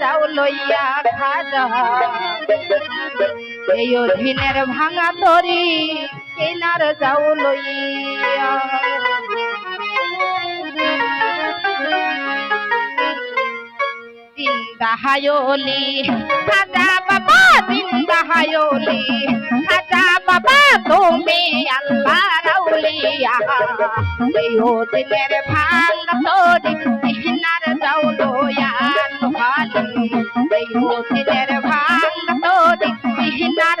যাও লইয়া খাজা এই অধীনের ভাঙা তরি কেনার যাও লইয়া। জিন্দা হায়লি খাজা বাবা, জিন্দা হায়লি খাজা বাবা, তুমি আল্লাহ রাউলিয়া এই দিনের ভাঙ তোরি ইহনার যাও লোহালি এই দিনের ভাঙ তোরি ইহনার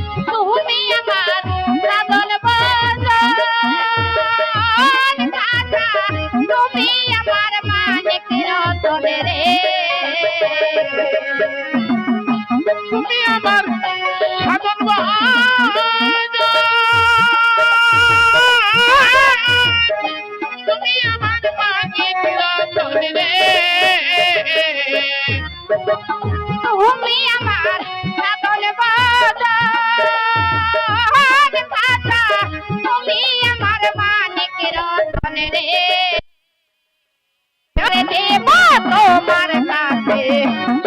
Para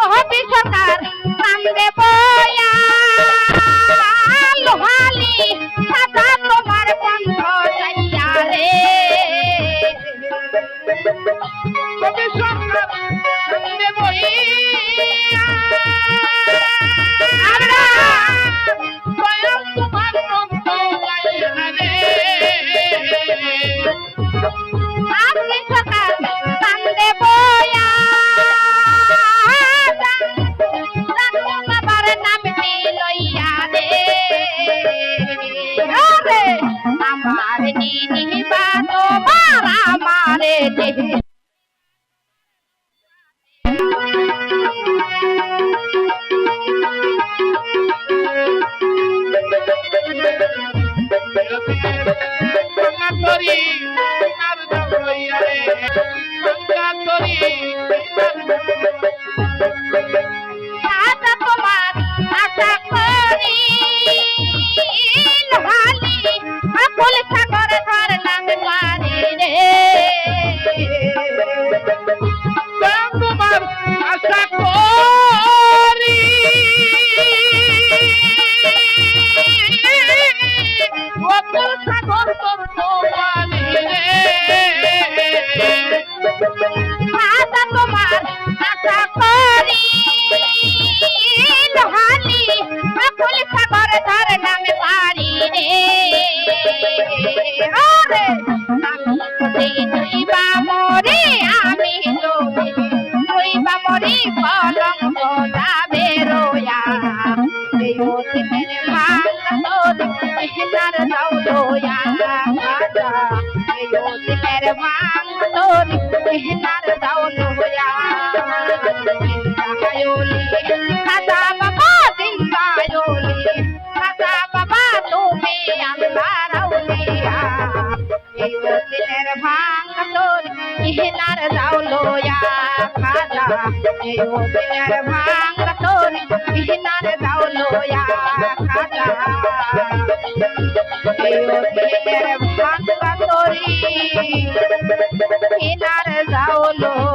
মহতি সরকার কান্দে বয়া লোহালি সাদা তোমার বন্ধ যাইয়া রে। সরকার তোমার আশা করি। তোর ইহনার দাও লোয়া জিন্দায়লি খাজা বাবা জিন্দায়লি খাজা বাবা তুমি আল্লাহ রাউলিয়া এই ওদিনের ভাঙা ইহনার দাও লোয়া খাজা এই ভাঙ তোর দাও লোয়া খাজা ভাঙা তোর ইহনার লোয়া